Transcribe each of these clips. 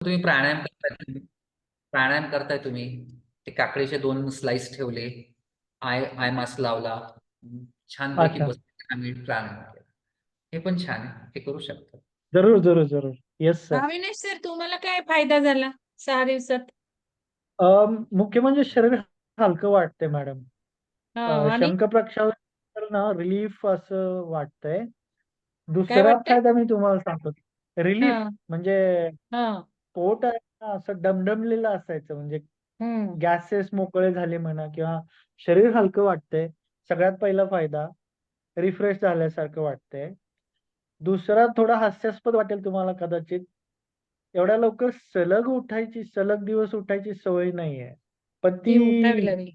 तुम्ही प्राणायाम करताय तुम्ही. प्राणायाम करताय तुम्ही. ते काकडीचे दोन स्लाइस ठेवले. आय आय मास्क लावला. छानपैकी अच्छा. बसून आम्ही प्राणायाम केला. हे पण छान आहे. हे करू शकता. जरूर जरूर जरूर. येस सर अविनाश सर तुम्हाला काय फायदा झाला सहा दिवसात? मुख्य म्हणजे शरीर हलकं वाटते मॅडम हा, अ, आणि? शंखप्रक्षालन ना रिलीफ असं वाटतंय. दुसरा वाटतंय? फायदा मी तुम्हाला सांगतो. रिलीफ हा, म्हणजे हा, पोट आहे ना असं डमडमलेलं असायचं. म्हणजे हम्म, गॅसेस मोकळे झाले म्हणा किंवा शरीर हलकं वाटतंय सगळ्यात पहिला फायदा रिफ्रेश झाल्यासारखं वाटतंय. दुसरा थोडा हास्यास्पद वाटेल तुम्हाला कदाचित. एवढ्या लवकर सलग उठायची सलग दिवस उठायची सवय नाहीये. पण ती उठावी ती लागली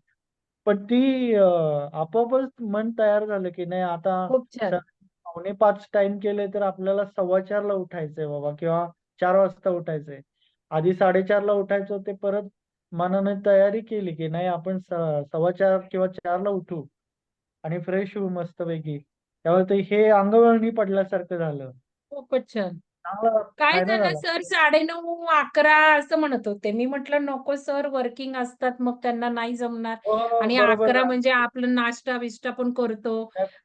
पण ती अं, आपोआपच मन तयार झालं की नाही आता खूप छान. पावणे पाच टाइम केले तर आपल्याला सव्वा चारला उठायचंय बाबा किंवा चार वाजता उठायचंय. आधी साडेचारला उठायचो ते परत मनाने तयारी केली की नाही आपण सव्वा चार किंवा चारला उठू आणि फ्रेश होऊ मस्तपैकी. त्यामुळे ते हे अंगवळणी पडल्यासारखं झालं. खूपच छान. चांगला काय फायदा झालं झाला. सर? साडेनऊ अकरा असं म्हणत होते. मी म्हटलं नको सर वर्किंग असतात मग त्यांना नाही जमणार. हो, आणि बरोबर अकरा. म्हणजे आपलं नाश्ता बिष्टा पण करतो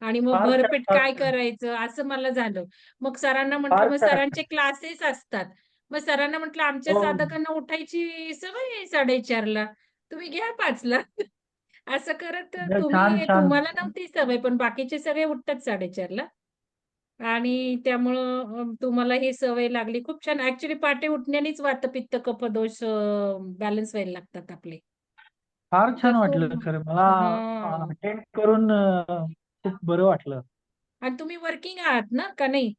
आणि मग फार भरपेट काय छान. करायचं असं मला झालं. मग सरांना म्हटलं फार मग छान. सरांचे क्लासेस असतात. मग सरांना म्हटलं आमच्या हो. साधकांना उठायची सवय आहे साडेचारला. तुम्ही घ्या पाचला. असं करत नाही, छान, तुम्ही छान. तुम्हाला नव्हती सवय पण बाकीचे सगळे उठतात साडेचारला. आणि त्यामुळं अं, तुम्हाला ही सवय लागली. खूप छान. ऍक्च्युली पहाटे उठण्यानेच वातपित्त कफदोष बॅलन्स व्हायला लागतात आपले. फार छान वाटलं खरं. मला हा. अटेंड करून अं, खूप बरं वाटलं. आणि तुम्ही वर्किंग आहात ना का नाही?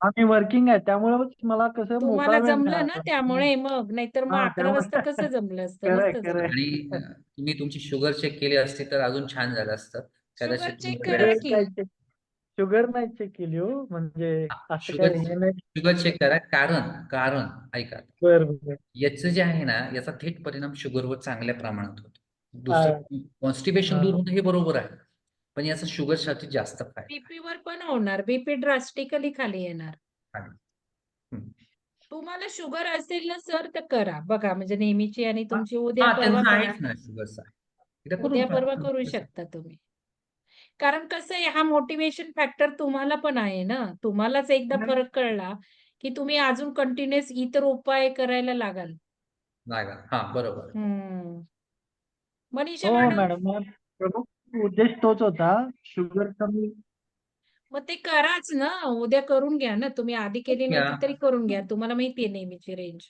आम्ही वर्किंग आहे त्यामुळे मला कसं तुम्हाला मोकळा वेळ जमलं ना मिळाला. त्यामुळे मग नाहीतर मग हा, अकरा वाजता त्यामुळे- कसं जमलं असतं? खरंय, नसतं खरंय. आणि अं, तुम्ही तुमची शुगर चेक केली असती तर अजून छान झालं असतं. शुगर कदाचित चेक तुम्ही- करा शुगर की. शुगर नाही चेक केली हो म्हणजे असं शुगर हे नाही. शुगर चेक करा कारण कारण ऐका. बरं बरं. याचं जे आहे ना याचा थेट परिणाम शुगरवर चांगल्या प्रमाणात होतो. दुसरं कॉन्स्टिपेशन हा. दूर होणं हे बरोबर आहे. पण याचा शुगरसाठी जास्त फायदा बीपी वर पण होणार. बीपी ड्रास्टिकली खाली येणार. हम्म. तुम्हाला शुगर असेल ना सर तर करा. बघा म्हणजे नेहमीची आणि तुमची उद्या हा परवा करा. ना शुगरचा एकदा करून उद्या. परवा करू शकता तुम्ही. कारण कसं आहे हा मोटिवेशन फॅक्टर तुम्हाला पण आहे ना. तुम्हालाच एकदा. फरक कळला की तुम्ही अजून कंटिन्युअस इतर उपाय करायला लागाल. नाही का? हा बरोबर. हम्म. मनीषा हो मॅडम? प्रमुख उद्देश तोच होता शुगर कमी. मग ते कराच ना उद्या करून घ्या ना तुम्ही आधी केली घ्या. नव्हती तरी करून घ्या तुम्हाला माहितीये नेहमीची रेंज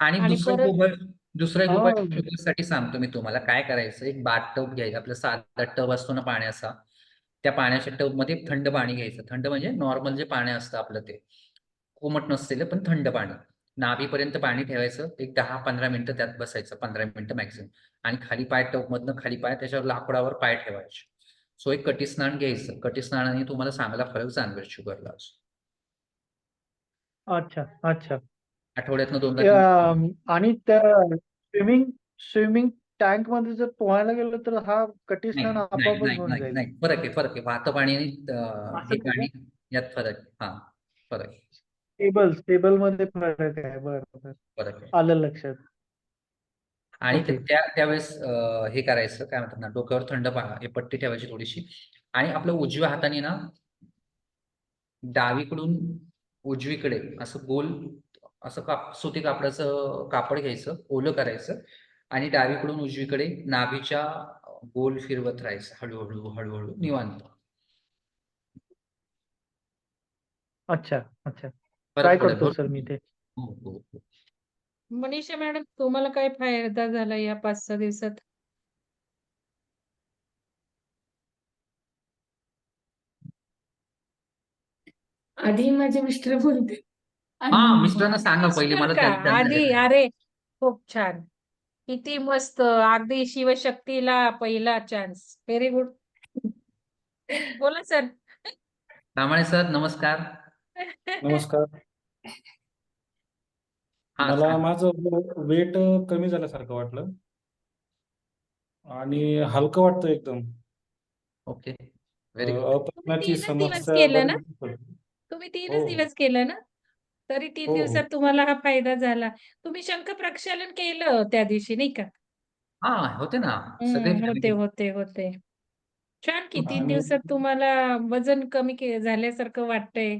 आणि आणि दुसरा परत- एक हो. उपाय शुगरसाठी सांगतो मी तुम्हाला काय करायचं एक बाथ टब घ्यायचं आपलं साधा टब असतो ना पाण्याचा त्या पाण्याच्या टबमध्ये थंड पाणी घ्यायचं. थंड म्हणजे नॉर्मल जे पाणी असतं आपलं ते. कोमट नसलेलं पण थंड पाणी. नाभीपर्यंत पाणी ठेवायचं एक दहा पंधरा मिनिटं त्यात बसायचं पंधरा मिनिटं मॅक्सिमम आणि खाली पाय टब मधनं खाली पाय त्याच्यावर लाकडावर पाय ठेवायचे. सो एक कटी स्नान घ्यायचं. कटी स्नानाने तुम्हाला चांगला फरक जाणवेल शुगरला. अच्छा अच्छा. आठवड्यातनं दोनदा आणि त्या स्विमिंग स्विमिंग टँकमध्ये जर पोहायला गेलो तर हा कटी नाही फरक आहे फरक आहे. वाहतं पाणी आणि? पाणी? यात फरक आहे. हा फरक आहे. स्टेबल स्टेबलमध्ये फरक आहे. बरं बरं. फरक आलं लक्षात. आणि ओके. त्या त्यावेळेस अं, हे करायचं काय म्हणतात ना डोक्यावर थंड पा- हे पट्टी ठेवायची थोडीशी आणि आपल्या उजव्या हाताने ना डावीकडून उजवीकडे असं गोल असं काप सुती कापडाचं कापड घ्यायचं ओलं करायचं आणि डावीकडून उजवीकडे नाभीच्या गोल फिरवत राहायचं हळूहळू हळूहळू निवांत अच्छा अच्छा ट्राय करतो. सर मी ते हो, हो, हो. मनीषा मॅडम तुम्हाला काय फायदा झाला या पाच सहा दिवसात? आधी माझे मिस्टर बोलते. हा आणि मिस्टरांना सांगा पहिले मला मिस्टर त्या- का? आधी अरे खूप छान. किती मस्त. अगदी शिवशक्तीला पहिला चान्स व्हेरी गुड बोला सर तामाणे सर नमस्कार. नमस्कार. हा मला सांगा. माझं वेट कमी झाल्यासारखं वाटलं आणि हलकं वाटतं एकदम ओके व्हेरी गुड अ, अपचनाची तीनच दिवस समस्या केलं ना? होती. तुम्ही तीनच हो. दिवस केलं ना तरी तीन हो, हो. दिवसात तुम्हाला हा फायदा झाला. तुम्ही शंख प्रक्षालन केलं त्या दिवशी नाही का? हा होते ना सगळे होते, फॅमिली होते, होते. छान की 3 आणि दिवसात तुम्हाला वजन कमी के झाल्यासारखं वाटतंय.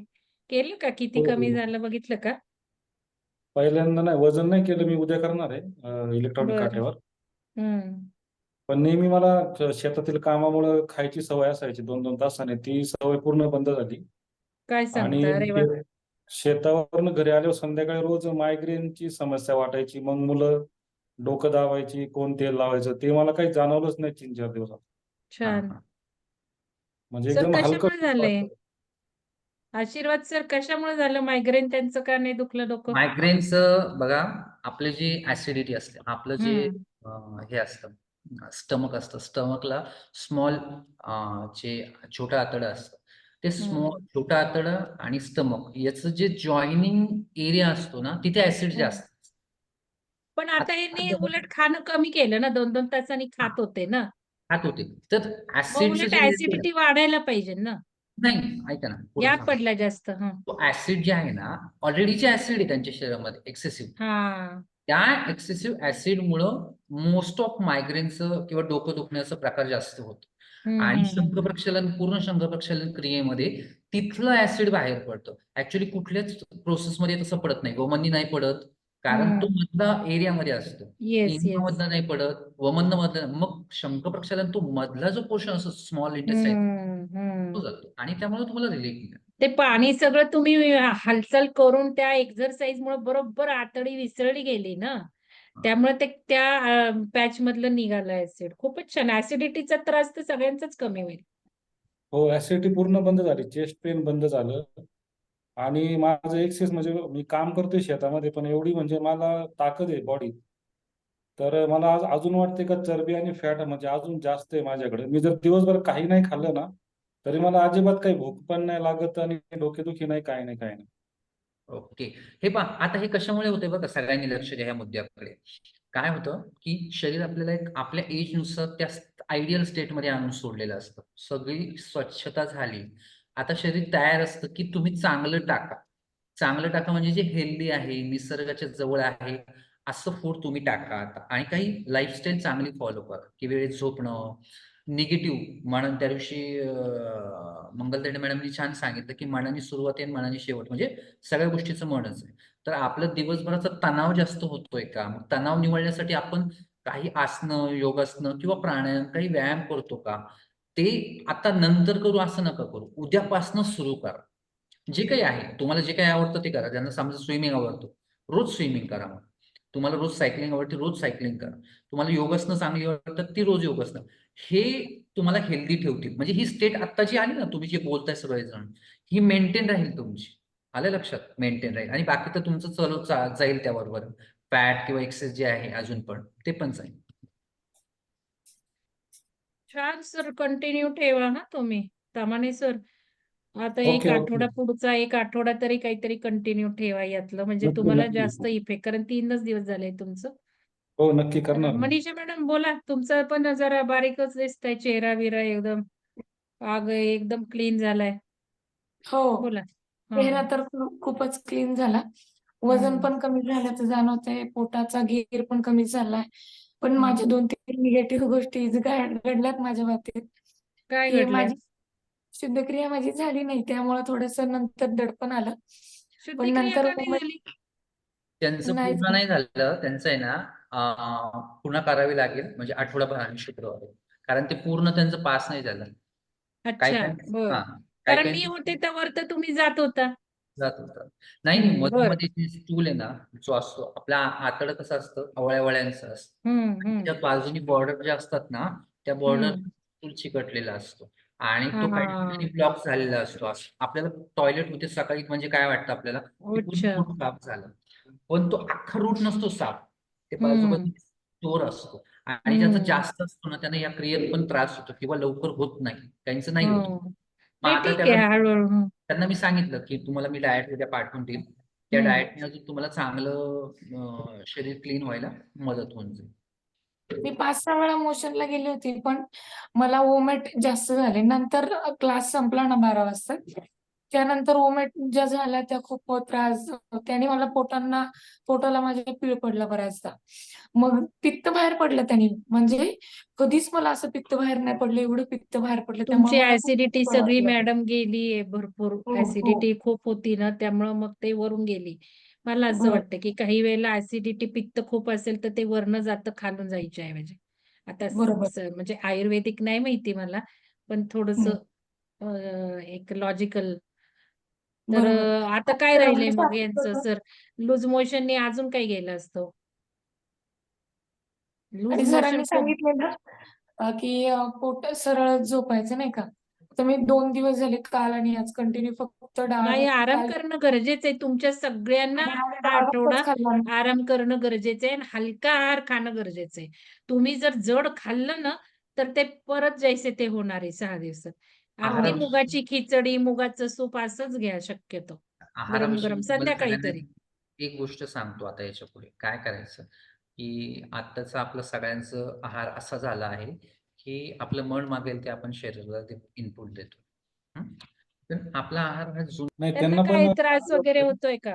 केलं का? किती हो, कमी हो. झालं बघितलं का? पहिल्यांदा नाही वजन नाही केलं मी उद्या करणार आहे इलेक्ट्रॉनिक बरं. हं. पण नेहमी मला शेतातील कामामुळे खायची सवय असायची दोन दोन तासाने ती सवय पूर्ण बंद झाली काय आणि सांगता? अरे शेतावरून घरी आल्यावर संध्याकाळी रोज मायग्रेनची समस्या वाटायची मग मुलं डोकं दाबायची कोण तेल लावायचं ते मला काही जाणवलंच नाही तीन चार दिवसात हा छान. हा म्हणजे सर एकदम हलकं कशामुळे झालंय? वाटतं. आशीर्वाद सर कशामुळे झालं मायग्रेन त्यांचं का नाही दुखलं डोकं? मायग्रेनचं बघा आपलं जे ऍसिडिटी असते आपलं जे हं. अं, हे असतं स्टमक असतं स्टमकला स्मॉल जे छोटं आतडं असतं ते स्मॉल हं. छोटं आतडं आणि स्टमक याचं जे जॉईनिंग एरिया असतो ना तिथे ऍसिड हं. जास्त असतं. पण आता आता ह्यांनी उलट खाणं कमी केलं ना 2-2 तासांनी खात होते ना. खात होते तर मग ऍसिडचं उलट जे level ऍसिडिटी वाढायला पाहिजे ना. नाही ऐका ना पुढे सांगतो. पडला जास्त. हं. तो ऍसिड जे आहे ना ऑलरेडी जे ऍसिड आहे त्यांच्या शरीरामध्ये एक्सेसिव्ह हां. त्या एक्सेसिव्ह ऍसिडमुळं मोस्ट ऑफ मायग्रेनचं किंवा डोकं दुखण्याचा प्रकार जास्त होतो आणि हं. शंखप्रक्षालन पूर्ण शंखप्रक्षालन क्रियेमध्ये तिथलं ऍसिड बाहेर पडतं ऍक्च्युली कुठल्याच प्रोसेसमध्ये तसं पडत नाही वमननी नाही पडत कारण तो. मधला एरियामध्ये असतो येस, येस. इन्हामधनं नाही पडत वमन मधलं मग शंखप्रक्षालन तो मधला जो पोर्शन असतो स्मॉल इंटेस्टाईन हं, तो हं. जातो आणि त्यामुळे तुम्हाला रिलीफ मिळेल ते पाणी सगळं तुम्ही हालचाल करून त्या एक्सरसाइजमुळे बरोबर आतडी विसरली गेली ना. त्यामुळे ते त्या अ, पॅचमधलं निघालं ॲसिड. खूपच छान. ॲसिडिटीचा त्रास तर सगळ्यांचाच कमी होईल. हो ऍसिडिटी पूर्ण बंद झाली चेस्ट पेन बंद झालं आणि माझं एक्सेस म्हणजे मी काम करतोय शेतामध्ये पण एवढी म्हणजे मला ताकद आहे बॉडीत तर मला आज अजून वाटते का चरबी आणि फॅट म्हणजे अजून जास्त आहे माझ्याकडे. मी जर दिवसभर काही नाही खाल्लं ना तरी मला अजिबात काही भूक पण नाही लागत आणि डोकेदुखी नाही काही नाही काय नाही. ओके. हे पहा आता हे कशामुळे होते बघा सगळ्यांनी लक्ष द्या या मुद्द्याकडे. काय होतं की शरीर आपल्याला एक आपल्या एजनुसार त्या आयडियल स्टेटमध्ये आणून सोडलेलं असतं. सगळी स्वच्छता झाली आता शरीर तयार असतं की तुम्ही चांगलं टाका. चांगलं टाका म्हणजे जे हेल्दी आहे निसर्गाच्या जवळ आहे असं फूड तुम्ही टाका आता. आणि काही लाईफस्टाईल चांगली फॉलो करा. की वेळेत झोपणं निगेटिव्ह म्हणून त्या दिवशी अं, मॅडमनी छान सांगितलं की मनाने सुरुवात आहे आणि मनाने शेवट. म्हणजे सगळ्या गोष्टीचं मनच आहे. तर आपलं दिवसभराचा तणाव जास्त होतोय का? मग तणाव निवडण्यासाठी आपण काही आसनं योगासनं किंवा प्राणायाम काही व्यायाम करतो का? ते आता नंतर करू असं नका करू. उद्यापासनं सुरू करा. जे काही आहे तुम्हाला जे काही आवडतं ते करा. ज्यांना समजा स्विमिंग आवडतो रोज स्विमिंग करा मग. तुम्हाला रोज सायकलिंग आवडते रोज सायकलिंग करा. तुम्हाला योगासनं चांगली आवडतात ती रोज योगासनं. हे तुम्हाला हेल्दी ठेवतील. म्हणजे ही स्टेट आता जी आली ना तुम्ही जे बोलताय सगळेजण ही मेंटेन राहील तुमची. आलं लक्षात? मेंटेन राहील. आणि बाकी तर तुमचं चालू जाईल त्याबरोबर. फॅट किंवा एक्सेस जे आहे अजून पण ते पण जाईल. छान सर कंटिन्यू ठेवा हा तुम्ही. तामाणे सर. आता एक आठवडा पुढचा एक आठवडा तरी काहीतरी कंटिन्यू ठेवा यातलं म्हणजे नक्की तुम्हाला नक्की जास्त इफेक्ट कारण 3च दिवस झाले तुमचं. हो नक्की करणार ना मनीषा मॅडम बोला तुमचं पण जरा बारीकच दिसतंय चेहरा बिरा एकदम आग एकदम क्लीन झालाय. हो बोला. चेहरा. तर खूपच क्लीन झाला वजन. पण कमी झाल्याचं जाणवतंय पोटाचा घेर पण कमी झालाय पण. माझ्या दोन तीन निगेटिव्ह गोष्टी घड- घडल्यात माझ्या बाबतीत काय की घडलंय? माझी शुद्धक्रिया माझी झाली नाही त्यामुळे थोडस नंतर दडपण आलं पण शुद्धिक्रिया नंतर का नाही उमेद- झाली? त्यांचं नाही पूर्ण नाही झालं त्यांचं आहे ना अं, पुन्हा करावी लागेल म्हणजे आठवडाभर आणि शुक्रवारी कारण ते पूर्ण त्यांचं पास नाही झालं काही अच्छा काही बर हा काही कारण मी काही होते त्यावर तर तुम्ही जात होता. जात होतं नाही नाही हं, मध्ये बर. मध्ये जे स्टूल आहे ना जो असतो आपला आतडं कसं असतं अवळ्यावळ्यांचं असतं. त्या बाजूनी बॉर्डर ज्या असतात ना त्या बॉर्डर. स्टूल चिकटलेला असतो. आणि तो. काही ब्लॉक झालेला असतो. असं. आपल्याला टॉयलेट होते सकाळी म्हणजे काय वाटतं आपल्याला? साफ झालं. पण तो अख्खा रूट नसतो साफ. ते स्टोर असतो. आणि ज्याचा. जास्त असतो ना त्यांना या क्रियेत पण त्रास होतो किंवा लवकर होत नाही. काहींचं नाही होत. हळूहळू. हं. त्यांना मी सांगितलं की तुम्हाला मी डाएट उद्या पाठवून देईल त्या. डाएटने अजून तुम्हाला चांगलं शरीर क्लीन व्हायला मदत होऊन जाईल. मी पाच सहा वेळा मोशनला गेली होती पण मला वोमेट जास्त झाले. नंतर क्लास संपला ना बारा वाजता. त्यानंतर ओमेट ज्या झाल्या त्या खूप त्रास त्याने मला पोटांना पोटाला माझ्या पीळ पडला बऱ्याचदा मग पित्त बाहेर पडलं त्याने म्हणजे कधीच मला असं पित्त बाहेर नाही पडलं एवढं पित्त बाहेर पडलं त्यामुळे ऍसिडिटी सगळी. मॅडम गेली भरपूर हो, हो. ऍसिडिटी खूप होती ना त्यामुळं मग ते वरून गेली मला असं हो. वाटतं की काही वेळेला ऍसिडिटी पित्त खूप असेल तर ते वरनं जातं खालून जायच्या ऐवजी आता म्हणजे आयुर्वेदिक नाही माहिती मला पण थोडस. एक लॉजिकल तर आता काय राहिलंय मग यांचं. सर लूज मोशनने अजून काय गेलं असतं? लूज आणि मोशन सरांनी सांगितलेलं अं, की अं, पोट सरळ झोपायचं नाही का? तर मी दोन दिवस झाले काल आणि आज कंटिन्यू फक्त डाळ नाही आराम करणं गरजेचं आहे. तुमच्या सगळ्यांना डाळ हा आठवडा खाल्ला मी. आराम करणं गरजेचं आहे आणि हलका आहार खाणं गरजेचं आहे. तुम्ही जर जड खाल्लं ना तर ते परत जैसे ते होणार आहे सहा दिवसात. अगदी मुगाची खिचडी मुगाचं सूप असंच घ्या शक्यतो. आहाराविषयी गरम तुम्हाला संध्याकाळी तरी. एक गोष्ट सांगतो आता याच्यापुढे काय करायचं? की आत्ताचा आपलं सगळ्यांचं आहार असा झाला आहे की आपलं मन मागेल ते आपण शरीराला इनपुट देतो. हं? तर आपला आहार हा जुना नाही त्यांना त्यांना काय पण त्रास वगैरे होतोय का?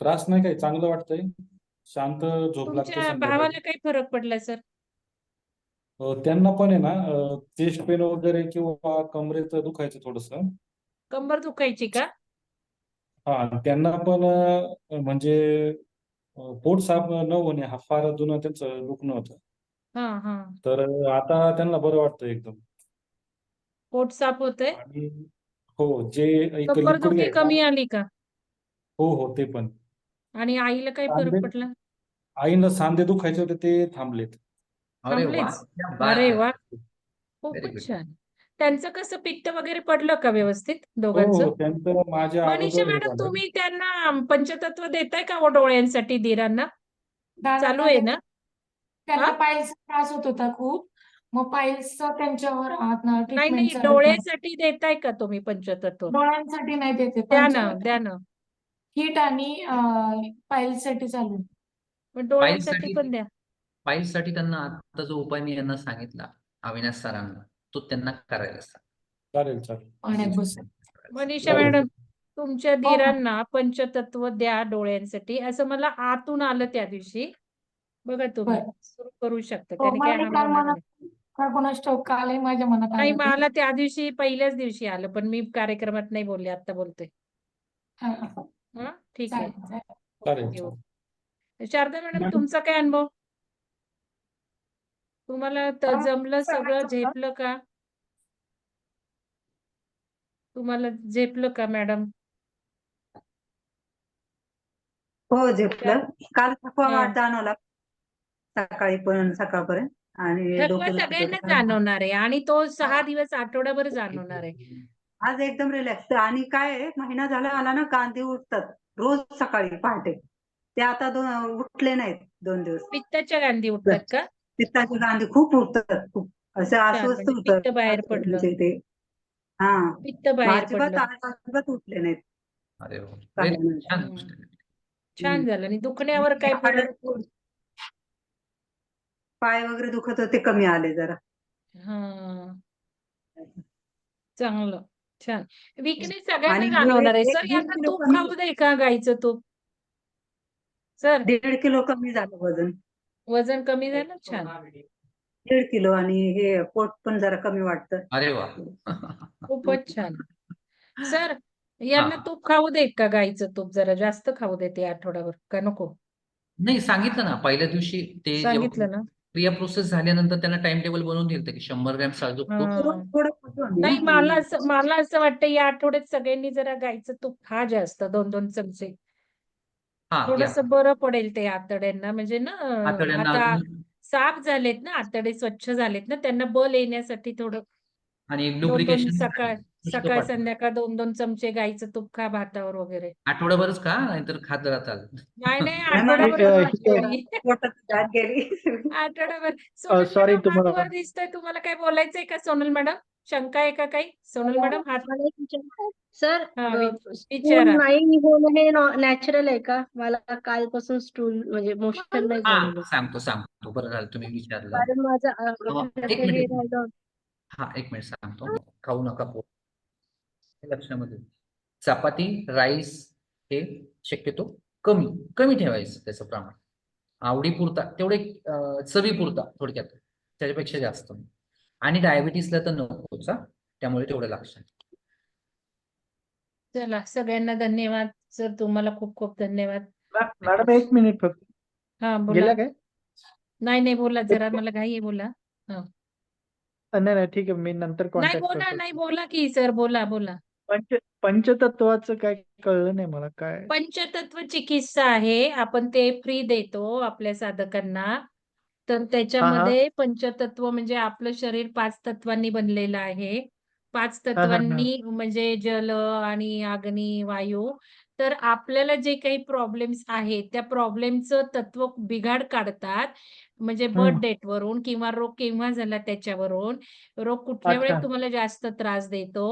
त्रास नाही काही चांगलं वाटतंय. शांत झोप लागते तुमच्या संध्याकाळी. भावाला काही फरक पडला सर? त्यांना पण आहे ना चेस्ट पेन वगैरे किंवा कमरेचं दुखायचं थोडस. कंबर दुखायची का? हा त्यांना पण अ, म्हणजे अ, पोट साफ न होणे हा फार जुनं त्यांचं दुखणं होतं. हा हा. तर आता त्यांना बरं वाटतं एकदम. पोट साफ होतंय? आणि हो जे एक कंबर लिक्विड दुखी घ्यायचं कमी आली का? हो हो ते पण. आणि आईला काही फरक सांधे पडला आईला सांधे दुखायचे होते ते थांबलेत. अरे वा थांबलेच? क्या बात अरे है. वा खूपच. छान त्यांचं कसं पित्त वगैरे पडलं का व्यवस्थित हो दोघांचं हो त्यांचं माझ्या मनीषा अगोदर हे मॅडम झालं तुम्ही त्यांना पंचतत्व देताय का व डोळ्यांसाठी धीरांना चालू आहे ना त्यांना हा? पायल्सचा त्रास होत होता खूप मग पायल्सचा त्यांच्यावर नाही ट्रीटमेंट नाही चालू आहे. डोळ्यासाठी देताय का तुम्ही पंचतत्व डोळ्यांसाठी नाही देते द्या ना द्या ना हिट आणि पायल्ससाठी चालू आहे. पण डोळ्यांसाठी पण द्या पाईल्ससाठी त्यांना आता जो उपाय मी यांना सांगितला अविनाश सरांना तो त्यांना करायला सांग चालेल चालेल मनीषा. मॅडम तुमच्या हो. धीरांना पंचतत्व द्या डोळ्यांसाठी असं मला आतून आलं त्या दिवशी बघा तुम्ही बरं. सुरू करू शकता हो, त्याने काय मला नाही का कोणास ठाऊक कालही माझ्या मनात नाही आलं ते. मला त्या दिवशी पहिल्याच दिवशी आलं पण मी कार्यक्रमात नाही बोलले आता बोलते हा, हा. हा ठीक आहे चालेल, चालेल. चालेल ओके, चालेल ओके. Sharda madam madam. तुमचा काय अनुभव तुम्हाला त- अं, जमलं सगळं. झेपलं का? तुम्हाला झेपलं का मॅडम? हो झेपलं. काल थकवा. वाट जाणवला सकाळी पण सकाळपर्यंत. आणि थकवा सगळ्यांना. जाणवणार आहे आणि तो सहा दिवस आठवड्याभर जाणवणार आहे. आज एकदम रिलॅक्स आणि काय महिना झाला मला ना कांदे उठतात रोज सकाळी पहाटे. ते आता दोन उठले नाहीत दोन दिवस. पित्ताच्या गांधी उठतात का? पित्ताचे कांदे खूप उठतात खूप असं अस्वस्थ म्हणजे होतं. पित्त बाहेर पडलं. म्हणजे ते. हा. पित्त बाहेर अजिबात पडलं. उठले नाहीत. अरे वा. काही Very नाही. छान हम्म. गोष्ट आहे. छान झालं. आणि दुखण्यावर काय फरक हाडं- पाय वगैरे दुखत होते कमी आले जरा. हा. चांगलं. छान. विकनेस सगळ्यांना आणि जाणवणार आहे एक- सर एक यांना किलो तूप कमी- खाऊ दे का गाईचं तूप? सर. दीड किलो कमी झालं वजन. वजन कमी झालं? छान. दीड किलो आणि हे पोट पण जरा कमी वाटतं. अरे वा. खूपच छान. सर यांना हा. तूप खाऊ दे का गाईचं तूप? जरा जास्त खाऊ देते आठवड्यावर का नको? नाही सांगितलं ना पहिल्या दिवशी ते जेव्हा सांगितलं ना. क्रिया प्रोसेस झाल्यानंतर त्यांना टाइम टेबल बनवून दिलं की शंभर ग्रॅम साजूक तूप. हा. थोडं नाही. मला असं मला असं वाटतं या आठवड्यात सगळ्यांनी जरा गाईचं तूप खा जास्त दोन दोन चमचे. थोडस. बरं पडेल ते आतड्यांना. म्हणजे ना आता साफ झालेत ना आतडे स्वच्छ झालेत ना त्यांना बल येण्यासाठी थोडं आणि दोन दोन lubrication सकाळ सकाळ. संध्याकाळ दोन दोन चमचे गाईचं तूप खा भातावर वगैरे. आठवडाभरच का? नाहीतर खात राहताल. नाही नाही नाही, आठवडाभर एक- एक- नाही. पोटात गाठ गेली. आठवडाभर. सोनल sorry मॅडम तुम्हाला- हात वर दिसतोय तुम्हाला काय बोलायचंय का सोनल मॅडम? शंका आहे का काही? सोनल मॅडम हात मला एक. सर हा, अ, वि- स्टूल विचारा. नाही होणं हे नॅचरल आहे का? मला कालपासून स्टूल म्हणजे मोशन नाही हा झालेलं. सांगतो सांगतो. बरं झालं तुम्ही विचारलं. कारण माझं अ, अ, आपलं एक हे मिनिट. राहिलं. हा एक मिनिट सांगतो. खाऊ नका पोट. हे लक्षामध्ये. चपाती राईस हे शक्यतो कमी कमी ठेवायचं त्याचं प्रमाण. आवडीपुरता तेवढे अं, चवीपुरता थोडक्यात. त्याच्यापेक्षा जास्त. नाही. आणि डायबिटीसला तर नकोच हा. त्यामुळे तेवढं लक्षात चला सगळ्यांना धन्यवाद. सर तुम्हाला खूप खूप धन्यवाद. मॅ- मॅडम एक मिनिट फक्त. हा बोला. काय? नाही नाही बोला जरा मला घाई आहे बोला. नाही नाही ठीक आहे मी नंतर नाही कॉन्टॅक्ट बोला करतो. नाही बोला की सर बोला बोला. पंच पंचतत्वाचं काय कळलं नाही मला काय? पंचतत्व चिकित्सा आहे. आपण ते फ्री देतो आपल्या साधकांना. तर त्याच्यामध्ये पंचतत्व म्हणजे आपलं शरीर पाच तत्वांनी बनलेलं आहे पाच हा, हा. तत्वांनी म्हणजे जल आणि अग्नी वायू तर आपल्याला जे काही प्रॉब्लेम्स आहेत त्या प्रॉब्लेमचं तत्व बिघाड काढतात म्हणजे बर्थ. डेट वरून किंवा रोग केव्हा झाला त्याच्यावरून रोग कुठल्या वेळेत अच्छा. तुम्हाला जास्त त्रास देतो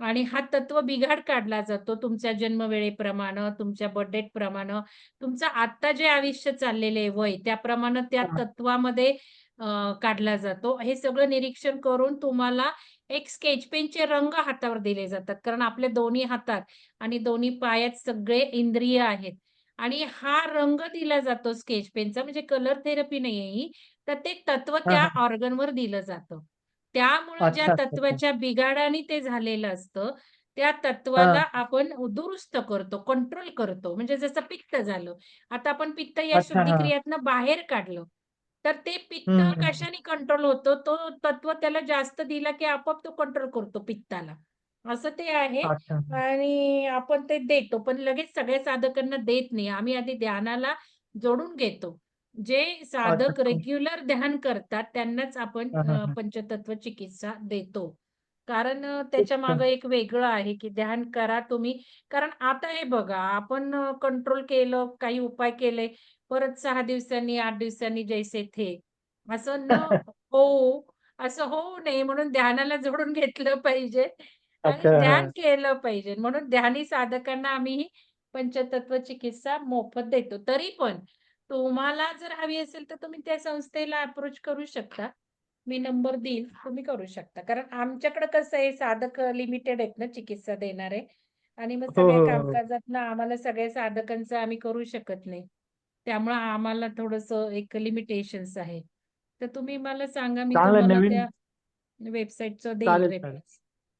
आणि हा तत्व बिघाड काढला जातो. तुमच्या जन्मवेळेप्रमाणे तुमच्या बर्थ डेट प्रमाणे तुमचं आता जे आयुष्य चाललेले वय त्याप्रमाणे त्या. तत्वामध्ये काढला जातो. हे सगळं निरीक्षण करून तुम्हाला एक स्केच पेनचे रंग हातावर दिले जातात. कारण आपल्या दोन्ही हातात आणि दोन्ही पायात सगळे इंद्रिय आहेत. आणि हा रंग दिला जातो स्केच पेनचा म्हणजे कलर थेरपी नाही ही. तर ते तत्व त्या. ऑर्गनवर दिलं जातं. त्यामुळे ज्या अच्छा अच्छा अच्छा. तत्वाच्या बिघाडाने ते झालेलं असतं त्या तत्वाला आपण दुरुस्त करतो कंट्रोल करतो. म्हणजे जसं पित्त झालं आता आपण पित्त या अच्छा हा. शुद्धिक्रियातनं बाहेर काढलं तर ते पित्त. कशाने कंट्रोल होतो? तो तत्व त्याला जास्त दिला की आपोआप तो कंट्रोल करतो पित्ताला. असं ते आहे अच्छा आणि आपण ते देतो पण लगेच सगळ्या साधकांना देत नाही. आम्ही आधी ध्यानाला जोडून घेतो. जे साधक. रेग्युलर ध्यान करतात त्यांनाच आपण हा, हा, अ, हा. पंचतत्व चिकित्सा देतो कारण अ, त्याच्या. मागे एक वेगळं आहे की ध्यान करा तुम्ही कारण आता हे बघा आपण कंट्रोल केलं काही उपाय केले परत सहा दिवसांनी आठ दिवसांनी जैसे थे असं न होऊ असं होऊ नये म्हणून ध्यानाला जोडून घेतलं पाहिजे आणि अच्छा ध्यान हा. केलं पाहिजे म्हणून ध्यानी साधकांना आम्ही ही पंचतत्व चिकित्सा मोफत देतो तरी पण तुम्हाला जर हवी असेल तर तुम्ही त्या संस्थेला अप्रोच करू शकता. मी नंबर देईल तुम्ही करू शकता. कारण आमच्याकडे कसं आहे साधक लिमिटेड आहेत ना चिकित्सा देणारे. आणि मग हो सगळ्या हो हो. कामकाजात ना आम्हाला सगळ्या साधकांचं आम्ही करू शकत नाही. त्यामुळे आम्हाला थोडस एक लिमिटेशन्स आहे. तर तुम्ही मला सांगा मी चांगलं तुम्हाला नवीन त्या वेबसाईटचं देईल चालेल चालेल. रेफरन्स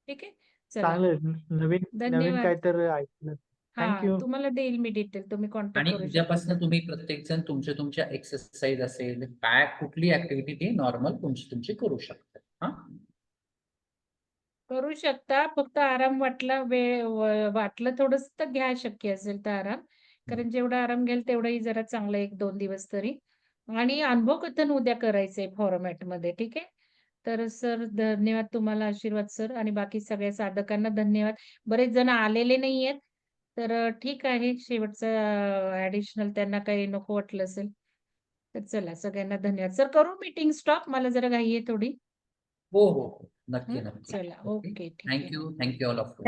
ठीक आहे? चला. चांगलं आहे. नवीन नवीन धन्यवाद. ऐकलं. हा थँक्यू तुम्हाला देईल मी डिटेल तुम्ही कॉन्टॅक्ट आणि करू शकता उद्यापासून तुम्ही प्रत्येक जण तुमच्या तुमच्या एक्सरसाइज असेल काय कुठली ऍक्टिव्हिटी ती नॉर्मल तुमची तुमची करू शकता हा? करू शकता फक्त आराम वाटला वेळ व- वाटलं थोडस तर घ्या शक्य असेल तर आराम. कारण जेवढा आराम घ्याल तेवढाही जरा चांगला एक दोन दिवस तरी. आणि अनुभव कथन उद्या करायचंय फॉर्मॅटमध्ये ठीक आहे? तर सर धन्यवाद तुम्हाला आशीर्वाद सर आणि बाकी सगळ्या साधकांना धन्यवाद. बरेच जण आलेले नाहीयेत. तर ठीक आहे. शेवटचं ऍडिशनल त्यांना काही नको वाटलं असेल तर चला सगळ्यांना धन्यवाद. सर करू मीटिंग स्टॉप मला जरा घाई आहे थोडी. हो हो हो. नक्की? नक्की. चला. Okay. Thank you. Thank you all of